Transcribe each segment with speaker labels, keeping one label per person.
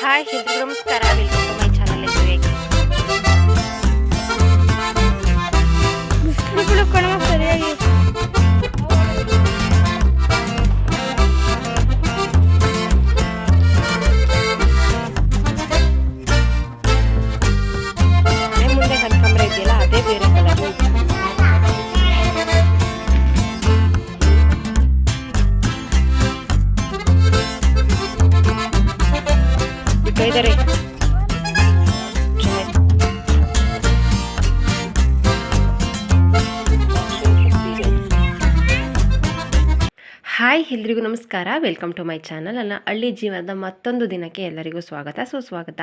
Speaker 1: Hi ಎಲ್ರಿಗೂ ನಮಸ್ಕಾರ welcome ಎಲ್ರಿಗೂ ನಮಸ್ಕಾರ. ವೆಲ್ಕಮ್ ಟು ಮೈ ಚಾನಲ್ ನನ್ನ ಹಳ್ಳಿ ಜೀವನದ ಮತ್ತೊಂದು ದಿನಕ್ಕೆ ಎಲ್ಲರಿಗೂ ಸ್ವಾಗತ. ಸುಸ್ವಾಗತ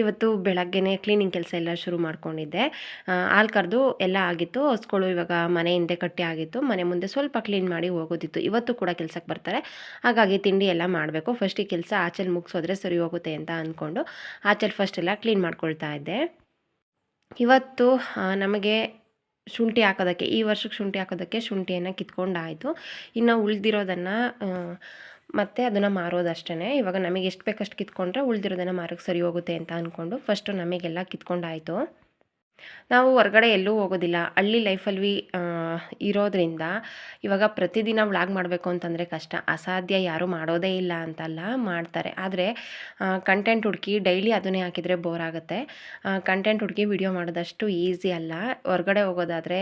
Speaker 1: ಇವತ್ತು ಬೆಳಗ್ಗೆನೆ ಕ್ಲೀನಿಂಗ್ ಕೆಲಸ ಎಲ್ಲ ಶುರು ಮಾಡ್ಕೊಂಡಿದ್ದೆ. ಹಾಲು ಕರೆದು ಎಲ್ಲ ಆಗಿತ್ತು. ಹೊಸ್ಗಳು ಇವಾಗ ಮನೆ ಹಿಂದೆ ಕಟ್ಟಿ ಆಗಿತ್ತು. ಮನೆ ಮುಂದೆ ಸ್ವಲ್ಪ ಕ್ಲೀನ್ ಮಾಡಿ ಹೋಗೋದಿತ್ತು. ಇವತ್ತು ಕೂಡ ಕೆಲಸಕ್ಕೆ ಬರ್ತಾರೆ. ಹಾಗಾಗಿ ತಿಂಡಿ ಎಲ್ಲ ಮಾಡಬೇಕು. ಫಸ್ಟಿಗೆ ಕೆಲಸ ಆಚೆ ಮುಗಿಸೋದ್ರೆ ಸರಿ ಹೋಗುತ್ತೆ ಅಂತ ಅಂದ್ಕೊಂಡು ಆಚೆಲ್ ಫಸ್ಟ್ ಎಲ್ಲ ಕ್ಲೀನ್ ಮಾಡ್ಕೊಳ್ತಾ ಇದ್ದೆ. ಇವತ್ತು ನಮಗೆ ಶುಂಠಿ ಹಾಕೋದಕ್ಕೆ, ಈ ವರ್ಷಕ್ಕೆ ಶುಂಠಿ ಹಾಕೋದಕ್ಕೆ ಶುಂಠಿಯನ್ನು ಕಿತ್ಕೊಂಡಾಯಿತು. ಇನ್ನು ಉಳಿದಿರೋದನ್ನು ಮತ್ತೆ ಅದನ್ನು ಮಾರೋದಷ್ಟೇ ಇವಾಗ ನಮಗೆ ಎಷ್ಟು ಬೇಕಷ್ಟು ಕಿತ್ಕೊಂಡ್ರೆ ಉಳಿದಿರೋದನ್ನು ಮಾರೋಕ್ಕೆ ಸರಿ ಹೋಗುತ್ತೆ ಅಂತ ಅಂದ್ಕೊಂಡು ಫಸ್ಟು ನಮಗೆಲ್ಲ ಕಿತ್ಕೊಂಡಾಯಿತು. ನಾವು ಹೊರಗಡೆ ಎಲ್ಲೂ ಹೋಗೋದಿಲ್ಲ. ಹಳ್ಳಿ ಲೈಫಲ್ಲಿ ಇರೋದ್ರಿಂದ ಇವಾಗ ಪ್ರತಿದಿನ ವ್ಲಾಗ್ ಮಾಡಬೇಕು ಅಂತಂದರೆ ಕಷ್ಟ. ಅಸಾಧ್ಯ ಯಾರೂ ಮಾಡೋದೇ ಇಲ್ಲ ಅಂತಲ್ಲ, ಮಾಡ್ತಾರೆ. ಆದರೆ ಕಂಟೆಂಟ್ ಹುಡುಕಿ ಡೈಲಿ ಅದನ್ನೇ ಹಾಕಿದರೆ ಬೋರ್ ಆಗುತ್ತೆ. ಕಂಟೆಂಟ್ ಹುಡುಕಿ ವಿಡಿಯೋ ಮಾಡೋದಷ್ಟು ಈಸಿ ಅಲ್ಲ. ಹೊರಗಡೆ ಹೋಗೋದಾದರೆ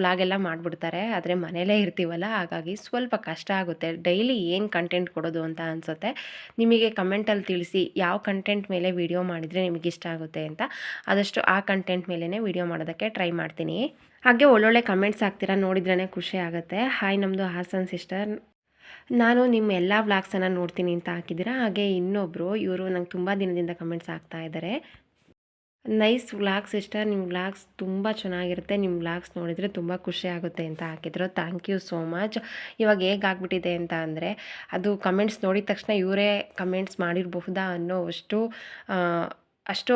Speaker 1: ವ್ಲಾಗ್ ಎಲ್ಲ ಮಾಡಿಬಿಡ್ತಾರೆ. ಆದರೆ ಮನೇಲೇ ಇರ್ತೀವಲ್ಲ, ಹಾಗಾಗಿ ಸ್ವಲ್ಪ ಕಷ್ಟ ಆಗುತ್ತೆ. ಡೈಲಿ ಏನು ಕಂಟೆಂಟ್ ಕೊಡೋದು ಅಂತ ಅನಿಸುತ್ತೆ. ನಿಮಗೆ ಕಮೆಂಟಲ್ಲಿ ತಿಳಿಸಿ ಯಾವ ಕಂಟೆಂಟ್ ಮೇಲೆ ವಿಡಿಯೋ ಮಾಡಿದರೆ ನಿಮಗೆ ಇಷ್ಟ ಆಗುತ್ತೆ ಅಂತ. ಆದಷ್ಟು ಆ ಕಂಟೆಂಟ್ ಮೇಲೇ ವಿಡಿಯೋ ಮಾಡೋದಕ್ಕೆ ಟ್ರೈ ಮಾಡ್ತೀನಿ. ಹಾಗೆ ಒಳ್ಳೊಳ್ಳೆ ಕಮೆಂಟ್ಸ್ ಹಾಕ್ತೀರಾ ನೋಡಿದ್ರೇ ಖುಷಿ ಆಗುತ್ತೆ. ಹಾಯ್ ನಮ್ಮದು ಹಾಸನ್ ಸಿಸ್ಟರ್. ನಾನು ನಿಮ್ಮ ಎಲ್ಲ ವ್ಲಾಗ್ಸನ್ನು ನೋಡ್ತೀನಿ ಅಂತ ಹಾಕಿದ್ದೀರಾ? ಹಾಗೆ ಇನ್ನೊಬ್ಬರು ಇವರು ನಂಗೆ ತುಂಬ ದಿನದಿಂದ ಕಮೆಂಟ್ಸ್ ಹಾಕ್ತಾ ಇದ್ದಾರೆ. ನೈಸ್ ವ್ಲಾಗ್ ಸಿಸ್ಟರ್, ನಿಮ್ಮ ವ್ಲಾಗ್ಸ್ ತುಂಬ ಚೆನ್ನಾಗಿರುತ್ತೆ. ನಿಮ್ಮ ವ್ಲಾಗ್ಸ್ ನೋಡಿದರೆ ತುಂಬ ಖುಷಿ ಆಗುತ್ತೆ ಅಂತ ಹಾಕಿದ್ರು. Thank you so much. ಇವಾಗ ಹೇಗಾಗ್ಬಿಟ್ಟಿದೆ ಅಂತ ಅಂದರೆ, ಅದು ಕಮೆಂಟ್ಸ್ ನೋಡಿದ ತಕ್ಷಣ ಇವರೇ ಕಮೆಂಟ್ಸ್ ಮಾಡಿರಬಹುದಾ ಅನ್ನೋ ಅಷ್ಟು ಅಷ್ಟು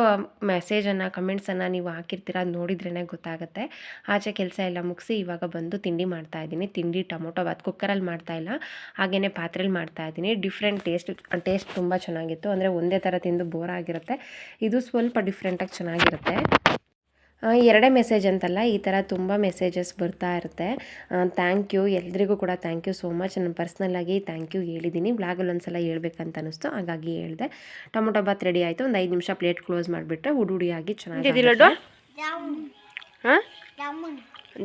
Speaker 1: ಮೆಸೇಜನ್ನು ಕಮೆಂಟ್ಸನ್ನು ನೀವು ಹಾಕಿರ್ತೀರ ಅದು ನೋಡಿದ್ರೇ ಗೊತ್ತಾಗುತ್ತೆ. ಆಚೆ ಕೆಲಸ ಎಲ್ಲ ಮುಗಿಸಿ ಇವಾಗ ಬಂದು ತಿಂಡಿ ಮಾಡ್ತಾ ಇದ್ದೀನಿ. ತಿಂಡಿ, ಟೊಮೊಟೊ ಬಾತ್ ಕುಕ್ಕರಲ್ಲಿ ಮಾಡ್ತಾ ಇಲ್ಲ. ಹಾಗೆಯೇ ಪಾತ್ರೆಲಿ ಮಾಡ್ತಾ ಇದ್ದೀನಿ. ಡಿಫ್ರೆಂಟ್ ಟೇಸ್ಟ್ ಟೇಸ್ಟ್ ತುಂಬ ಚೆನ್ನಾಗಿತ್ತು. ಅಂದರೆ ಒಂದೇ ಥರ ತಿಂದು ಬೋರ್ ಆಗಿರುತ್ತೆ. ಇದು ಸ್ವಲ್ಪ ಡಿಫ್ರೆಂಟಾಗಿ ಚೆನ್ನಾಗಿರುತ್ತೆ. ಎರಡೇ ಮೆಸೇಜ್ ಅಂತಲ್ಲ ಈ ಥರ ತುಂಬ ಮೆಸೇಜಸ್ ಬರ್ತಾ ಇರುತ್ತೆ. ಥ್ಯಾಂಕ್ ಯು ಎಲ್ರಿಗೂ ಕೂಡ ಥ್ಯಾಂಕ್ ಯು ಸೋ ಮಚ್ ನಾನು ಪರ್ಸ್ನಲ್ಲಾಗಿ ಥ್ಯಾಂಕ್ ಯು ಹೇಳಿದ್ದೀನಿ. ಬ್ಲಾಗಲ್ಲಿ ಒಂದ್ಸಲ ಹೇಳ್ಬೇಕಂತ ಅನಿಸ್ತು ಹಾಗಾಗಿ ಹೇಳಿದೆ. ಟೊಮೊಟೊ ಬಾತ್ ರೆಡಿ ಆಯಿತು ಒಂದು ಐದು ನಿಮಿಷ ಪ್ಲೇಟ್ ಕ್ಲೋಸ್ ಮಾಡಿಬಿಟ್ರೆ ಹುಡಿ ಹುಡಿಯಾಗಿ ಚೆನ್ನಾಗಿ ಲಡ್ಡು? ಹಾಂ?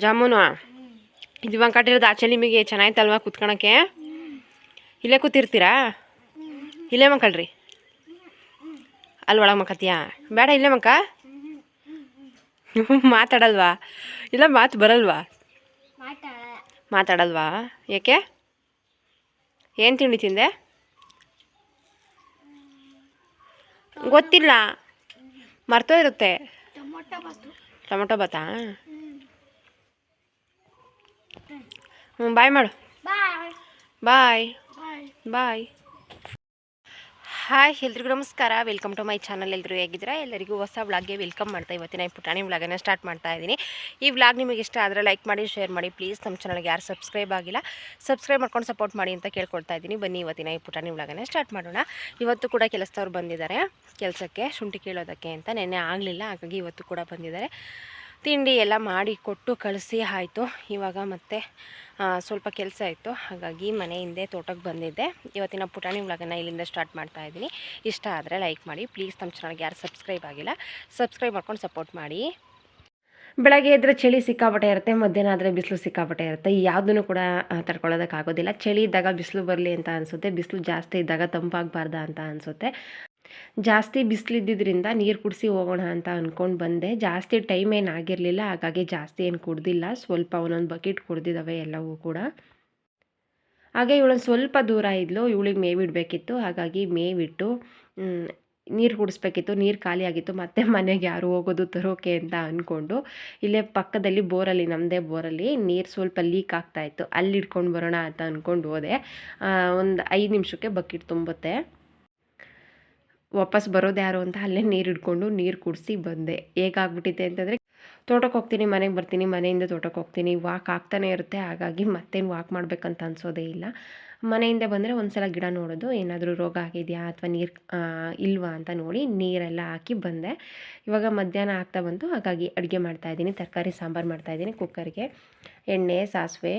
Speaker 2: ಜಾಮೂನ್?
Speaker 1: ಇದು ಇವಾಗ ಕಟ್ಟಿರೋದು ಆಚೆ ನಿಮಗೆ ಅಲ್ವಾ ಕುತ್ಕೊಳಕ್ಕೆ? ಇಲ್ಲೇ ಕೂತಿರ್ತೀರಾ? ಇಲ್ಲೇ ಮಕ್ಕಳ್ರಿ. ಅಲ್ಲಿ ಒಳಗೆ ಮಕ್ಕತ್ತೀಯಾ ಬೇಡ ಇಲ್ಲೇ ಮಕ್ಕ. ಮಾತಾಡಲ್ವಾ? ಇಲ್ಲ ಮಾತು ಬರಲ್ವಾ?
Speaker 2: ಮಾತಾಡ
Speaker 1: ಮಾತಾಡಲ್ವಾ? ಏಕೆ ಏನು ತಿಂಡಿ ತಿಂದೆ? ಗೊತ್ತಿಲ್ಲ. ಮರ್ತೋ ಇರುತ್ತೆ.
Speaker 2: ಟೊಮೊಟೊ
Speaker 1: ಬತ್ತಾ ಹ್ಞೂ ಬಾಯ್ ಮಾಡು.
Speaker 2: ಬಾಯ್.
Speaker 1: ಬಾಯ್. ಹಾಯ್, ಎಲ್ರಿಗೂ ನಮಸ್ಕಾರ. ವೆಲ್ಕಮ್ ಟು ಮೈ ಚಾನಲ್ ಎಲ್ಲರೂ ಹೇಗಿದ್ದೀರಾ? ಎಲ್ಲರಿಗೂ ಹೊಸ ವ್ಲಾಗ್ಗೆ ವೆಲ್ಕಮ್ ಮಾಡ್ತಾ ಇವತ್ತಿನ ಪುಟಾಣಿ ವ್ಲಾಗನ್ನು ಸ್ಟಾರ್ಟ್ ಮಾಡ್ತಾ ಇದ್ದೀನಿ. ಈ ವ್ಲಾಗ್ ನಿಮಗೆ ಇಷ್ಟ ಆದರೆ ಲೈಕ್ ಮಾಡಿ ಶೇರ್ ಮಾಡಿ. ಪ್ಲೀಸ್ ನಮ್ಮ ಚಾನಲ್ಗೆ ಯಾರು ಸಬ್ಸ್ಕ್ರೈಬ್ ಆಗಿಲ್ಲ ಸಬ್ಸ್ಕ್ರೈಬ್ ಮಾಡ್ಕೊಂಡು ಸಪೋರ್ಟ್ ಮಾಡಿ ಅಂತ ಕೇಳ್ಕೊಳ್ತಾ ಇದ್ದೀನಿ. ಬನ್ನಿ ಇವತ್ತಿನ ಈ ಪುಟಾಣಿ ವ್ಲಾಗನ್ನು ಸ್ಟಾರ್ಟ್ ಮಾಡೋಣ. ಇವತ್ತು ಕೂಡ ಕೆಲಸದವ್ರು ಬಂದಿದ್ದಾರೆ. ಕೆಲಸಕ್ಕೆ ಶುಂಠಿ ಕೇಳೋದಕ್ಕೆ ಅಂತ. ನೆನ್ನೆ ಆಗಲಿಲ್ಲ, ಹಾಗಾಗಿ ಇವತ್ತು ಕೂಡ ಬಂದಿದ್ದಾರೆ. ತಿಂಡಿ ಎಲ್ಲ ಮಾಡಿ ಕೊಟ್ಟು ಕಳಿಸಿ ಆಯಿತು. ಇವಾಗ ಮತ್ತೆ ಸ್ವಲ್ಪ ಕೆಲಸ ಇತ್ತು. ಹಾಗಾಗಿ ಮನೆ ಹಿಂದೆ ತೋಟಕ್ಕೆ ಬಂದಿದ್ದೆ. ಇವತ್ತಿನ ಪುಟಾಣಿ ವ್ಲಾಗನ್ನು ಇಲ್ಲಿಂದ ಸ್ಟಾರ್ಟ್ ಮಾಡ್ತಾ ಇದ್ದೀನಿ. ಇಷ್ಟ ಆದರೆ ಲೈಕ್ ಮಾಡಿ. ಪ್ಲೀಸ್ ನಮ್ಮ ಚಾನಲ್ಗೆ ಯಾರು ಸಬ್ಸ್ಕ್ರೈಬ್ ಆಗಿಲ್ಲ, ಸಬ್ಸ್ಕ್ರೈಬ್ ಮಾಡ್ಕೊಂಡು ಸಪೋರ್ಟ್ ಮಾಡಿ. ಬೆಳಗ್ಗೆ ಎದ್ದರೆ ಚಳಿ ಸಿಕ್ಕಾಪಟ್ಟೆ ಇರುತ್ತೆ, ಮಧ್ಯಾಹ್ನ ಆದರೆ ಬಿಸಿಲು ಸಿಕ್ಕಾಪಟ್ಟೆ ಇರುತ್ತೆ. ಯಾವುದನ್ನು ಕೂಡ ತಡ್ಕೊಳ್ಳೋದಕ್ಕಾಗೋದಿಲ್ಲ. ಚಳಿ ಇದ್ದಾಗ ಬಿಸಿಲು ಬರಲಿ ಅಂತ ಅನಿಸುತ್ತೆ. ಬಿಸಿಲು ಜಾಸ್ತಿ ಇದ್ದಾಗ ತಂಪಾಗಬಾರ್ದ ಅಂತ ಅನಿಸುತ್ತೆ. ಜಾಸ್ತಿ ಬಿಸಿಲಿದ್ದಿದ್ರಿಂದ ನೀರು ಕುಡಿಸಿ ಹೋಗೋಣ ಅಂತ ಅಂದ್ಕೊಂಡು ಬಂದೆ. ಜಾಸ್ತಿ ಟೈಮ್ ಏನು ಆಗಿರಲಿಲ್ಲ, ಹಾಗಾಗಿ ಜಾಸ್ತಿ ಏನು ಕುಡ್ದಿಲ್ಲ. ಸ್ವಲ್ಪ ಒಂದೊಂದು ಬಕೆಟ್ ಕುಡ್ದಿದ್ದಾವೆ ಎಲ್ಲವೂ ಕೂಡ. ಹಾಗೆ ಇವಳೊಂದು ಸ್ವಲ್ಪ ದೂರ ಇದ್ಲು, ಇವಳಿಗೆ ಮೇವಿಡಬೇಕಿತ್ತು ಹಾಗಾಗಿ ಮೇವಿಟ್ಟು ನೀರು ಕುಡಿಸ್ಬೇಕಿತ್ತು. ನೀರು ಖಾಲಿ ಆಗಿತ್ತು. ಮತ್ತೆ ಮನೆಗೆ ಯಾರು ಹೋಗೋದು ತರೋಕೆ ಅಂತ ಅಂದ್ಕೊಂಡು ಇಲ್ಲೇ ಪಕ್ಕದಲ್ಲಿ ಬೋರಲ್ಲಿ ನಮ್ಮದೇ ಬೋರಲ್ಲಿ ನೀರು ಸ್ವಲ್ಪ ಲೀಕ್ ಆಗ್ತಾಯಿತ್ತು ಅಲ್ಲಿ ಇಟ್ಕೊಂಡು ಬರೋಣ ಅಂತ ಅಂದ್ಕೊಂಡು ಹೋದೆ. ಒಂದು ಐದು ನಿಮಿಷಕ್ಕೆ ಬಕೆಟ್ ತುಂಬುತ್ತೆ. ವಾಪಸ್ ಬರೋದು ಯಾರು ಅಂತ ಅಲ್ಲೇ ನೀರು ಹಿಡ್ಕೊಂಡು ನೀರು ಕುಡಿಸಿ ಬಂದೆ. ಹೇಗಾಗ್ಬಿಟ್ಟಿದೆ ಅಂತಂದರೆ, ತೋಟಕ್ಕೆ ಹೋಗ್ತೀನಿ, ಮನೆಗೆ ಬರ್ತೀನಿ, ಮನೆಯಿಂದ ತೋಟಕ್ಕೆ ಹೋಗ್ತೀನಿ, ವಾಕ್ ಆಗ್ತಾನೆ ಇರುತ್ತೆ, ಹಾಗಾಗಿ ಮತ್ತೇನು ವಾಕ್ ಮಾಡಬೇಕಂತ ಅನಿಸೋದೇ ಇಲ್ಲ. ಮನೆಯಿಂದ ಬಂದರೆ ಒಂದು ಸಲ ಗಿಡ ನೋಡೋದು, ಏನಾದರೂ ರೋಗ ಆಗಿದೆಯಾ ಅಥವಾ ನೀರು ಇಲ್ವಾ ಅಂತ ನೋಡಿ ನೀರೆಲ್ಲ ಹಾಕಿ ಬಂದೆ. ಇವಾಗ ಮಧ್ಯಾಹ್ನ ಆಗ್ತಾ ಬಂತು, ಹಾಗಾಗಿ ಅಡುಗೆ ಮಾಡ್ತಾಯಿದ್ದೀನಿ ತರಕಾರಿ ಸಾಂಬಾರು ಮಾಡ್ತಾಯಿದ್ದೀನಿ ಕುಕ್ಕರ್ಗೆ ಎಣ್ಣೆ, ಸಾಸಿವೆ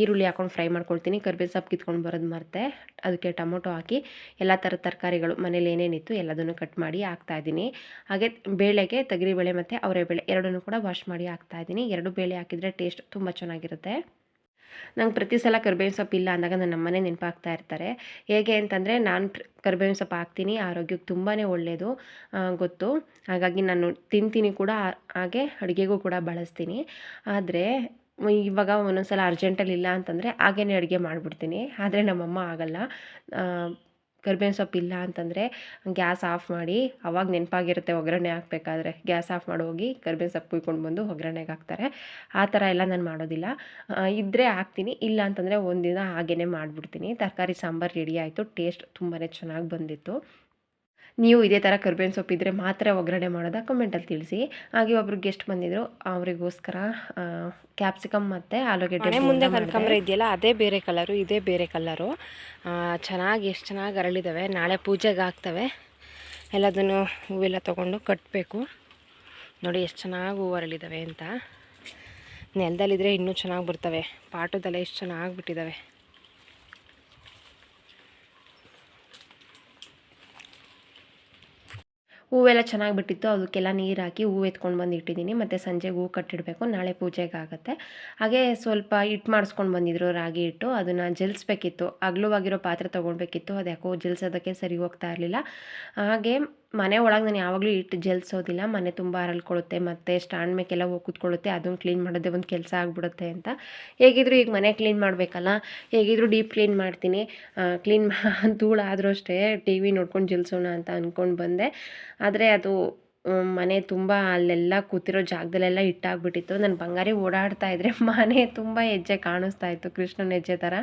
Speaker 1: ಈರುಳ್ಳಿ ಹಾಕೊಂಡು ಫ್ರೈ ಮಾಡ್ಕೊಳ್ತೀನಿ. ಕರ್ಬೇವು ಸೊಪ್ಪು ಕಿತ್ಕೊಂಡು ಬರೋದು ಮರ್ತೆ. ಅದಕ್ಕೆ ಟೊಮೊಟೊ ಹಾಕಿ ಎಲ್ಲ ಥರದ ತರಕಾರಿಗಳು ಮನೇಲಿ ಏನೇನಿತ್ತು ಎಲ್ಲದನ್ನು ಕಟ್ ಮಾಡಿ ಹಾಕ್ತಾಯಿದ್ದೀನಿ ಹಾಗೆ ಬೇಳೆಗೆ ತೊಗರಿಬೇಳೆ ಮತ್ತು ಅವರೆಬೇಳೆ ಎರಡನ್ನೂ ಕೂಡ ವಾಶ್ ಮಾಡಿ ಹಾಕ್ತಾಯಿದ್ದೀನಿ ಎರಡು ಬೇಳೆ ಹಾಕಿದರೆ ಟೇಸ್ಟ್ ತುಂಬ ಚೆನ್ನಾಗಿರುತ್ತೆ. ನಂಗೆ ಪ್ರತಿ ಸಲ ಕರ್ಬೇವಿನ ಸೊಪ್ಪು ಇಲ್ಲ ಅಂದಾಗ ನನ್ನ ಮನೆ ನೆನಪಾಗ್ತಾ ಇರ್ತಾರೆ. ಹೇಗೆ ಅಂತಂದರೆ ನಾನು ಕರ್ಬೇವಿನ ಸೊಪ್ಪು ಹಾಕ್ತೀನಿ. ಆರೋಗ್ಯಕ್ಕೆ ತುಂಬಾ ಒಳ್ಳೆಯದು ಗೊತ್ತು. ಹಾಗಾಗಿ ನಾನು ತಿಂತೀನಿ ಕೂಡ, ಹಾಗೆ ಅಡುಗೆಗೂ ಕೂಡ ಬಳಸ್ತೀನಿ. ಆದರೆ ಇವಾಗ ಒಂದೊಂದು ಸಲ ಅರ್ಜೆಂಟಲ್ಲಿ ಇಲ್ಲ ಅಂತಂದರೆ ಹಾಗೇನೆ ಅಡುಗೆ ಮಾಡಿಬಿಡ್ತೀನಿ. ಆದರೆ ನಮ್ಮಮ್ಮ ಆಗಲ್ಲ. ಕರ್ಬೇವಿನ ಸೊಪ್ಪು ಇಲ್ಲ ಅಂತಂದರೆ ಗ್ಯಾಸ್ ಆಫ್ ಮಾಡಿ, ಅವಾಗ ನೆನಪಾಗಿರುತ್ತೆ ಒಗ್ಗರಣೆ ಹಾಕ್ಬೇಕಾದ್ರೆ. ಗ್ಯಾಸ್ ಆಫ್ ಮಾಡಿ ಹೋಗಿ ಕರ್ಬೇವಿನ ಸೊಪ್ಪು ಕುಯ್ಕೊಂಡು ಬಂದು ಒಗ್ಗರಣೆಗೆ ಹಾಕ್ತಾರೆ. ಆ ಥರ ಎಲ್ಲ ನಾನು ಮಾಡೋದಿಲ್ಲ. ಇದ್ದರೆ ಹಾಕ್ತೀನಿ, ಇಲ್ಲ ಅಂತಂದರೆ ಒಂದಿನ ಹಾಗೇ ಮಾಡಿಬಿಡ್ತೀನಿ. ತರಕಾರಿ ಸಾಂಬಾರು ರೆಡಿ ಆಯಿತು. ಟೇಸ್ಟ್ ತುಂಬಾ ಚೆನ್ನಾಗಿ ಬಂದಿತ್ತು. ನೀವು ಇದೇ ಥರ ಕರ್ಬೇವಿನ ಸೊಪ್ಪು ಇದ್ದರೆ ಮಾತ್ರ ಒಗ್ಗರಣೆ ಮಾಡೋದಾ ಕಮೆಂಟಲ್ಲಿ ತಿಳಿಸಿ. ಹಾಗೆ ಒಬ್ರು ಗೆಸ್ಟ್ ಬಂದಿದ್ದರು ಅವರಿಗೋಸ್ಕರ ಕ್ಯಾಪ್ಸಿಕಮ್ ಮತ್ತು ಆಲೂಗೆಡ್ಡೆ
Speaker 3: ಮುಂದೆ. ಕನಕಾಂಬರ ಇದೆಯಲ್ಲ ಅದೇ ಬೇರೆ ಕಲರು ಇದೇ ಬೇರೆ ಕಲರು ಚೆನ್ನಾಗಿ ಎಷ್ಟು ಚೆನ್ನಾಗಿ ಅರಳಿದ್ದಾವೆ ನಾಳೆ ಪೂಜೆಗೆ ಆಗ್ತವೆ ಎಲ್ಲದನ್ನು ಹೂವೆಲ್ಲ ತೊಗೊಂಡು ಕಟ್ಟಬೇಕು ನೋಡಿ ಎಷ್ಟು ಚೆನ್ನಾಗಿ ಹೂವು ಅರಳಿದ್ದಾವೆ ಅಂತ. ನೆಲದಲ್ಲಿದ್ದರೆ ಇನ್ನೂ ಚೆನ್ನಾಗಿ ಬರ್ತವೆ. ಪಾಟದಲ್ಲೇ ಎಷ್ಟು ಚೆನ್ನಾಗಿ ಬಿಟ್ಟಿದ್ದಾವೆ
Speaker 1: ಹೂವೆಲ್ಲ ಚೆನ್ನಾಗಿ ಬಿಟ್ಟಿತ್ತು ಅದಕ್ಕೆಲ್ಲ ನೀರು ಹಾಕಿ ಹೂವು ಎತ್ಕೊಂಡು ಬಂದು ಇಟ್ಟಿದ್ದೀನಿ. ಮತ್ತು ಸಂಜೆಗೆ ಹೂವು ಕಟ್ಟಿಡಬೇಕು, ನಾಳೆ ಪೂಜೆಗೆ ಆಗುತ್ತೆ. ಹಾಗೆ ಸ್ವಲ್ಪ ಹಿಟ್ಟು ಮಾಡಿಸ್ಕೊಂಡು ಬಂದಿದ್ರು ರಾಗಿ ಹಿಟ್ಟು, ಅದನ್ನು ಜಲ್ಸ್ಬೇಕಿತ್ತು. ಅಗಲವಾಗಿರೋ ಪಾತ್ರೆ ತೊಗೊಳ್ಬೇಕಿತ್ತು ಅದು ಯಾಕೋ ಜಲ್ಸೋದಕ್ಕೆ ಸರಿ ಹೋಗ್ತಾ ಇರಲಿಲ್ಲ. ಹಾಗೆ ಮನೆ ಒಳಗೆ ನಾನು ಯಾವಾಗಲೂ ಇಟ್ಟು ಜಲ್ಸೋದಿಲ್ಲ, ಮನೆ ತುಂಬ ಅರಳ್ಕೊಳ್ಳುತ್ತೆ ಮತ್ತು ಸ್ಟ್ಯಾಂಡ್ ಮೇಕೆಲ್ಲ ಹೋಗಿ ಕೂತ್ಕೊಳ್ಳುತ್ತೆ ಅದನ್ನು ಕ್ಲೀನ್ ಮಾಡೋದೇ ಒಂದು ಕೆಲಸ ಆಗಿಬಿಡುತ್ತೆ ಅಂತ. ಹೇಗಿದ್ರು ಈಗ ಮನೆ ಕ್ಲೀನ್ ಮಾಡಬೇಕಲ್ಲ, ಹೇಗಿದ್ರು ಡೀಪ್ ಕ್ಲೀನ್ ಮಾಡ್ತೀನಿ ಕ್ಲೀನ್ ಧೂಳಾದರೂ ಅಷ್ಟೇ ಟಿ ವಿ ನೋಡ್ಕೊಂಡು ಜಲ್ಸೋಣ ಅಂತ ಅಂದ್ಕೊಂಡು ಬಂದೆ. ಆದರೆ ಅದು ಮನೆ ತುಂಬ ಅಲ್ಲೆಲ್ಲ ಕೂತಿರೋ ಜಾಗದಲ್ಲೆಲ್ಲ ಇಟ್ಟಾಗ್ಬಿಟ್ಟಿತ್ತು ನನ್ನ ಬಂಗಾರಿ ಓಡಾಡ್ತಾ ಇದ್ರೆ ಮನೆ ತುಂಬ ಹೆಜ್ಜೆ ಕಾಣಿಸ್ತಾ ಇತ್ತು, ಕೃಷ್ಣನ ಹೆಜ್ಜೆ ಥರ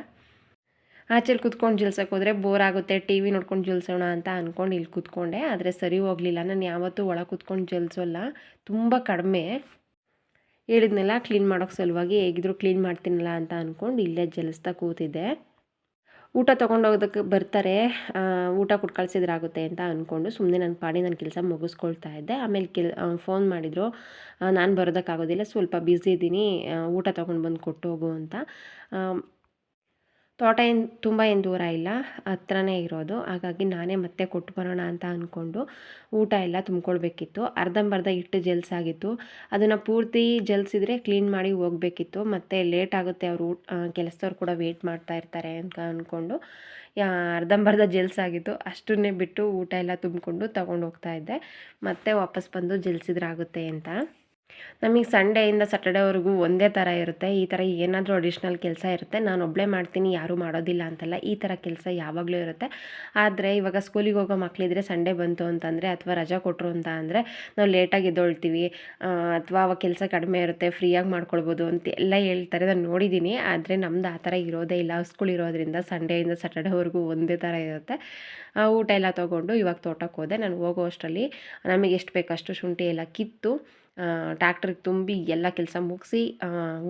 Speaker 1: ಆಚೆಲಿ ಕುತ್ಕೊಂಡು ಜಿಲ್ಸಕ್ಕೆ ಹೋದರೆ ಬೋರ್ ಆಗುತ್ತೆ ಟಿ ವಿ ನೋಡ್ಕೊಂಡು ಜಿಲ್ಸೋಣ ಅಂತ ಅಂದ್ಕೊಂಡು ಇಲ್ಲಿ ಕೂತ್ಕೊಂಡೆ. ಆದರೆ ಸರಿ ಹೋಗಲಿಲ್ಲ. ನಾನು ಯಾವತ್ತೂ ಒಳಗೆ ಕೂತ್ಕೊಂಡು ಜಲ್ಸೋಲ್ಲ. ತುಂಬ ಕಡಿಮೆ. ಹೇಳಿದ್ನೆಲ್ಲ ಕ್ಲೀನ್ ಮಾಡೋಕ್ಕೆ ಸಲುವಾಗಿ ಹೇಗಿದ್ರು ಕ್ಲೀನ್ ಮಾಡ್ತೀನಲ್ಲ ಅಂತ ಅಂದ್ಕೊಂಡು ಇಲ್ಲೇ ಜಲಿಸ್ತಾ ಕೂತಿದ್ದೆ. ಊಟ ತೊಗೊಂಡೋಗೋದಕ್ಕೆ ಬರ್ತಾರೆ. ಊಟ ಕೊಟ್ಟು ಕಳಿಸಿದ್ರಾಗುತ್ತೆ ಅಂತ ಅಂದ್ಕೊಂಡು ಸುಮ್ಮನೆ ನನ್ನ ಪಾಡಿ ನನ್ನ ಕೆಲಸ ಮುಗಿಸ್ಕೊಳ್ತಾ ಇದ್ದೆ. ಆಮೇಲೆ ಕೆಲ್ ಫೋನ್ ಮಾಡಿದರು. ನಾನು ಬರೋದಕ್ಕಾಗೋದಿಲ್ಲ, ಸ್ವಲ್ಪ ಬ್ಯುಸಿ ಇದ್ದೀನಿ ಊಟ ತೊಗೊಂಡು ಬಂದು ಕೊಟ್ಟು ಹೋಗು ಅಂತ ತೋಟ ಏನು, ತುಂಬ ಏನು ದೂರ ಇಲ್ಲ. ಹತ್ರನೇ ಇರೋದು. ಹಾಗಾಗಿ ನಾನೇ ಮತ್ತೆ ಕೊಟ್ಟು ಬರೋಣ ಅಂತ ಅಂದ್ಕೊಂಡು ಊಟ ಎಲ್ಲ ತುಂಬ್ಕೊಳ್ಬೇಕಿತ್ತು. ಅರ್ಧಂಬರ್ಧ ಹಿಟ್ಟು ಜಲ್ಸಾಗಿತ್ತು. ಅದನ್ನು ಪೂರ್ತಿ ಜಲ್ಸಿದ್ರೆ ಕ್ಲೀನ್ ಮಾಡಿ ಹೋಗ್ಬೇಕಿತ್ತು. ಮತ್ತು ಲೇಟ್ ಆಗುತ್ತೆ ಅವರು ಕೆಲಸದವ್ರು ಕೂಡ ವೆಯ್ಟ್ ಮಾಡ್ತಾ ಇರ್ತಾರೆ ಅಂತ ಅಂದ್ಕೊಂಡು ಅರ್ಧಂಬರ್ಧ ಜಲ್ಸಾಗಿತ್ತು. ಅಷ್ಟನ್ನೇ ಬಿಟ್ಟು ಊಟ ಎಲ್ಲ ತುಂಬಿಕೊಂಡು ತೊಗೊಂಡು ಹೋಗ್ತಾ ಇದ್ದೆ. ಮತ್ತೆ ವಾಪಸ್ ಬಂದು ಜಲ್ಸಿದ್ರಾಗುತ್ತೆ ಅಂತ. ನಮಗೆ ಸಂಡೇಯಿಂದ ಸಟರ್ಡೇವರೆಗೂ ಒಂದೇ ಥರ ಇರುತ್ತೆ. ಈ ಥರ ಏನಾದರೂ ಅಡಿಷ್ನಲ್ ಕೆಲಸ ಇರುತ್ತೆ. ನಾನು ಒಬ್ಬಳೇ ಮಾಡ್ತೀನಿ, ಯಾರೂ ಮಾಡೋದಿಲ್ಲ ಅಂತಲ್ಲ, ಈ ಥರ ಕೆಲಸ ಯಾವಾಗಲೂ ಇರುತ್ತೆ. ಆದರೆ ಇವಾಗ ಸ್ಕೂಲಿಗೆ ಹೋಗೋ ಮಕ್ಕಳಿದ್ರೆ ಸಂಡೇ ಬಂತು ಅಂತಂದರೆ, ಅಥವಾ ರಜಾ ಕೊಟ್ಟರು ಅಂತ ಅಂದರೆ, ನಾವು ಲೇಟಾಗಿ ಎದ್ದೊಳ್ತೀವಿ. ಅಥವಾ ಅವಾಗ ಕೆಲಸ ಕಡಿಮೆ ಇರುತ್ತೆ ಫ್ರೀಯಾಗಿ ಮಾಡ್ಕೊಳ್ಬೋದು ಅಂತ ಎಲ್ಲ ಹೇಳ್ತಾರೆ. ನಾನು ನೋಡಿದ್ದೀನಿ ಆದರೆ ನಮ್ದು ಆ ಥರ ಇರೋದೇ ಇಲ್ಲ. ಸ್ಕೂಲ್ ಇರೋದ್ರಿಂದ ಸಂಡೇಯಿಂದ ಸಟರ್ಡೇವರೆಗೂ ಒಂದೇ ಥರ ಇರುತ್ತೆ. ಊಟ ಎಲ್ಲ ತೊಗೊಂಡು ಇವಾಗ ತೋಟಕ್ಕೆ ಹೋದೆ. ನಾನು ಹೋಗೋ ಅಷ್ಟರಲ್ಲಿ ನಮಗೆ ಎಷ್ಟು ಬೇಕಷ್ಟು ಶುಂಠಿ ಎಲ್ಲ ಕಿತ್ತು ಟ್ಯಾಕ್ಟ್ರಿಗೆ ತುಂಬಿ ಎಲ್ಲ ಕೆಲಸ ಮುಗಿಸಿ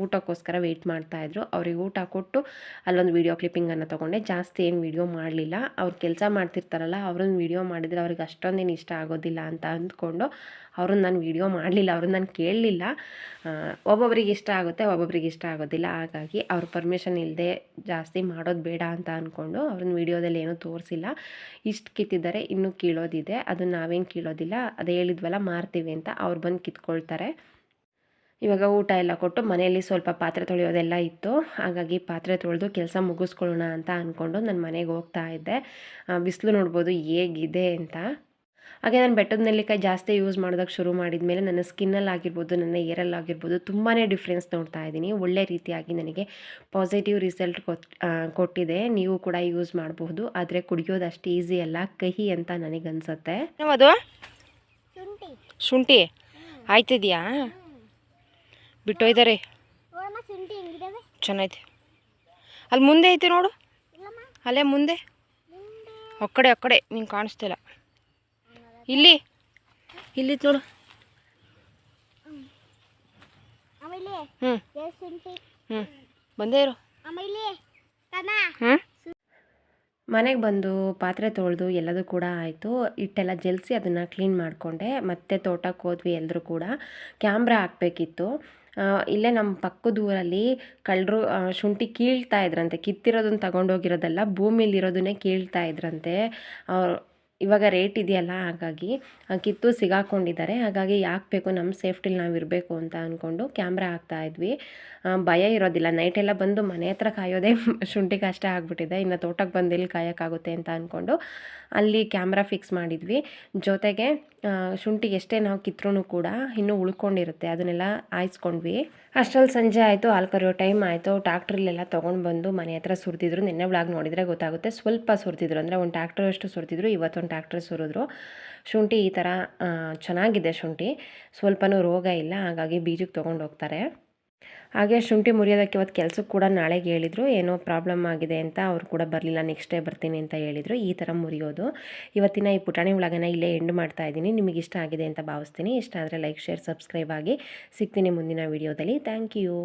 Speaker 1: ಊಟಕ್ಕೋಸ್ಕರ ವೆಯ್ಟ್ ಮಾಡ್ತಾಯಿದ್ರು ಅವ್ರಿಗೆ ಊಟ ಕೊಟ್ಟು ಅಲ್ಲೊಂದು ವೀಡಿಯೋ ಕ್ಲಿಪ್ಪಿಂಗನ್ನು ತೊಗೊಂಡೆ. ಜಾಸ್ತಿ ಏನು ವೀಡಿಯೋ ಮಾಡಲಿಲ್ಲ. ಅವ್ರು ಕೆಲಸ ಮಾಡ್ತಿರ್ತಾರಲ್ಲ, ಅವ್ರನ್ನ ವೀಡಿಯೋ ಮಾಡಿದರೆ ಅವ್ರಿಗೆ ಅಷ್ಟೊಂದೇನು ಇಷ್ಟ ಆಗೋದಿಲ್ಲ ಅಂತ ಅಂದ್ಕೊಂಡು ಅವ್ರನ್ನ ನಾನು ವೀಡಿಯೋ ಮಾಡಲಿಲ್ಲ, ಅವ್ರನ್ನ ನಾನು ಕೇಳಲಿಲ್ಲ. ಒಬ್ಬೊಬ್ರಿಗೆ ಇಷ್ಟ ಆಗುತ್ತೆ, ಒಬ್ಬೊಬ್ರಿಗೆ ಇಷ್ಟ ಆಗೋದಿಲ್ಲ. ಹಾಗಾಗಿ ಅವ್ರ ಪರ್ಮಿಷನ್ ಇಲ್ಲದೆ ಜಾಸ್ತಿ ಮಾಡೋದು ಬೇಡ ಅಂತ ಅಂದ್ಕೊಂಡು ಅವ್ರನ್ನ ವೀಡಿಯೋದಲ್ಲಿ ಏನೂ ತೋರಿಸಿಲ್ಲ. ಇಷ್ಟು ಕಿತ್ತಿದ್ದಾರೆ, ಇನ್ನೂ ಕೀಳೋದಿದೆ. ಅದನ್ನು ನಾವೇನು ಕೀಳೋದಿಲ್ಲ. ಅದು ಹೇಳಿದ್ವಲ್ಲ, ಮಾರ್ತೀವಿ ಅಂತ. ಅವ್ರು ಬಂದು ಇವಾಗ ಊಟ ಎಲ್ಲ ಕೊಟ್ಟು ಮನೆಯಲ್ಲಿ ಸ್ವಲ್ಪ ಪಾತ್ರೆ ತೊಳೆಯೋದೆಲ್ಲ ಇತ್ತು. ಹಾಗಾಗಿ ಪಾತ್ರೆ ತೊಳೆದು ಕೆಲಸ ಮುಗಿಸ್ಕೊಳ್ಳೋಣ ಅಂತ ಅಂದ್ಕೊಂಡು ನಾನು ಮನೆಗೆ ಹೋಗ್ತಾ ಇದ್ದೆ. ಬಿಸಿಲು ನೋಡ್ಬೋದು ಹೇಗಿದೆ ಅಂತ. ಹಾಗೆ ನಾನು ಬೆಟ್ಟದ ನೆಲ್ಲಿಕಾಯಿ ಜಾಸ್ತಿ ಯೂಸ್ ಮಾಡೋದಕ್ಕೆ ಶುರು ಮಾಡಿದ ಮೇಲೆ ನನ್ನ ಸ್ಕಿನ್ನಲ್ಲಿ ಆಗಿರ್ಬೋದು ನನ್ನ ಏರಲ್ಲಿ ಆಗಿರ್ಬೋದು ತುಂಬಾ ಡಿಫ್ರೆನ್ಸ್ ನೋಡ್ತಾ ಇದ್ದೀನಿ. ಒಳ್ಳೆ ರೀತಿಯಾಗಿ ನನಗೆ ಪಾಸಿಟಿವ್ ರಿಸಲ್ಟ್ ಕೊಟ್ ಕೊಟ್ಟಿದೆ. ನೀವು ಕೂಡ ಯೂಸ್ ಮಾಡಬಹುದು. ಆದರೆ ಕುಡಿಯೋದು ಅಷ್ಟು ಈಸಿ ಅಲ್ಲ. ಕಹಿ ಅಂತ ನನಗನ್ಸುತ್ತೆ.
Speaker 2: ಶುಂಠಿ.
Speaker 3: ಆಯ್ತಿದ್ಯಾ? ಬಿಟ್ಟೋಯ್ದಾರೆ. ಚೆನ್ನಾಯ್ತು. ಅಲ್ಲಿ ಮುಂದೆ ಐತೆ ನೋಡು. ಅಲ್ಲೇ ಮುಂದೆ. ಒಕ್ಕಡೆ ಒಕ್ಕಡೆ ನಿಂಗೆ ಕಾಣಿಸ್ತಿಲ್ಲ ಇಲ್ಲಿ. ಇಲ್ಲಿ. ನೋಡು. ಹ್ಞೂ ಹ್ಞೂ ಬಂದೇ ಇರು. ಹ್ಞೂ
Speaker 1: ಮನೆಗೆ ಬಂದು ಪಾತ್ರೆ ತೊಳೆದು ಎಲ್ಲದೂ ಕೂಡ ಆಯಿತು. ಹಿಟ್ಟೆಲ್ಲ ಜಲ್ಸಿ ಅದನ್ನು ಕ್ಲೀನ್ ಮಾಡಿಕೊಂಡೆ. ಮತ್ತೆ ತೋಟಕ್ಕೆ ಹೋದ್ವಿ ಎಲ್ಲರೂ ಕೂಡ. ಕ್ಯಾಮ್ರಾ ಹಾಕಬೇಕಿತ್ತು. ಇಲ್ಲೇ ನಮ್ಮ ಪಕ್ಕದ ಊರಲ್ಲಿ ಕಳ್ಳರು ಶುಂಠಿ ಕೀಳ್ತಾ ಇದ್ರಂತೆ. ಕಿತ್ತಿರೋದನ್ನ ತಗೊಂಡೋಗಿರೋದಲ್ಲ, ಭೂಮಿಲಿರೋದನ್ನೇ ಕೀಳ್ತಾ ಇದ್ರಂತೆ. ಅವ್ರು ಇವಾಗ ರೇಟ್ ಇದೆಯಲ್ಲ, ಹಾಗಾಗಿ ಕಿತ್ತು ಸಿಗಾಕೊಂಡಿದ್ದಾರೆ. ಹಾಗಾಗಿ ಯಾಕೆ ಬೇಕು ನಮ್ಮ ಸೇಫ್ಟಿಲಿ ನಾವು ಇರಬೇಕು ಅಂತ ಅಂದ್ಕೊಂಡು ಕ್ಯಾಮ್ರಾ ಹಾಕ್ತಾ ಇದ್ವಿ. ಭಯ ಇರೋದಿಲ್ಲ. ನೈಟೆಲ್ಲ ಬಂದು ಮನೆ ಹತ್ರ ಕಾಯೋದೇ ಶುಂಠಿ ಕಷ್ಟ ಆಗಿಬಿಟ್ಟಿದೆ. ಇನ್ನು ತೋಟಕ್ಕೆ ಬಂದು ಇಲ್ಲಿ ಕಾಯೋಕ್ಕಾಗುತ್ತೆ ಅಂತ ಅಂದ್ಕೊಂಡು ಅಲ್ಲಿ ಕ್ಯಾಮ್ರಾ ಫಿಕ್ಸ್ ಮಾಡಿದ್ವಿ. ಜೊತೆಗೆ ಶುಂಠಿ ಎಷ್ಟೇ ನಾವು ಕಿತ್ರೂ ಕೂಡ ಇನ್ನೂ ಉಳ್ಕೊಂಡಿರುತ್ತೆ. ಅದನ್ನೆಲ್ಲ ಆಯಿಸ್ಕೊಂಡ್ವಿ ಅಷ್ಟರಲ್ಲಿ ಸಂಜೆ ಆಯಿತು, ಹಾಲು ಕರೆಯೋ ಟೈಮ್ ಆಯಿತು. ಟ್ಯಾಕ್ಟ್ರಲ್ಲೆಲ್ಲ ತೊಗೊಂಡು ಬಂದು ಮನೆ ಹತ್ರ ಸುರಿದಿದ್ರು. ನಿನ್ನೆ ಬ್ಲಾಗ್ ನೋಡಿದರೆ ಗೊತ್ತಾಗುತ್ತೆ. ಸ್ವಲ್ಪ ಸುರಿದಿದ್ರು. ಅಂದರೆ ಒಂದು ಟ್ಯಾಕ್ಟ್ರಷ್ಟು ಸುರಿದಿದ್ರು. ಇವತ್ತೊಂದು ಟ್ಯಾಕ್ಟ್ರ್ ಸುರಿದ್ರು. ಶುಂಠಿ ಈ ಥರ ಚೆನ್ನಾಗಿದೆ ಶುಂಠಿ. ಸ್ವಲ್ಪನೂ ರೋಗ ಇಲ್ಲ, ಹಾಗಾಗಿ ಬೀಜಕ್ಕೆ ತೊಗೊಂಡು ಹೋಗ್ತಾರೆ. ಹಾಗೆ ಶುಂಠಿ ಮುರಿಯೋದಕ್ಕೆ ಇವತ್ತು ಕೆಲಸಕ್ಕೆ ಕೂಡ ನಾಳೆಗೆ ಹೇಳಿದರು, ಏನೋ ಪ್ರಾಬ್ಲಮ್ ಆಗಿದೆ ಅಂತ ಅವರು ಕೂಡ ಬರಲಿಲ್ಲ, ನೆಕ್ಸ್ಟ್ ಡೇ ಬರ್ತೀನಿ ಅಂತ ಹೇಳಿದರು, ಈ ಥರ ಮುರಿಯೋದು. ಇವತ್ತಿನ ಈ ಪುಟಾಣಿ ಒಳಗನ ಇಲ್ಲೇ ಎಂಡ್ ಮಾಡ್ತಾ ಇದ್ದೀನಿ, ನಿಮಗೆ ಇಷ್ಟ ಆಗಿದೆ ಅಂತ ಭಾವಿಸ್ತೀನಿ. ಇಷ್ಟ ಆದರೆ ಲೈಕ್, ಶೇರ್, ಸಬ್ಸ್ಕ್ರೈಬ್ ಆಗಿ ಸಿಗ್ತೀನಿ ಮುಂದಿನ ವೀಡಿಯೋದಲ್ಲಿ. Thank you.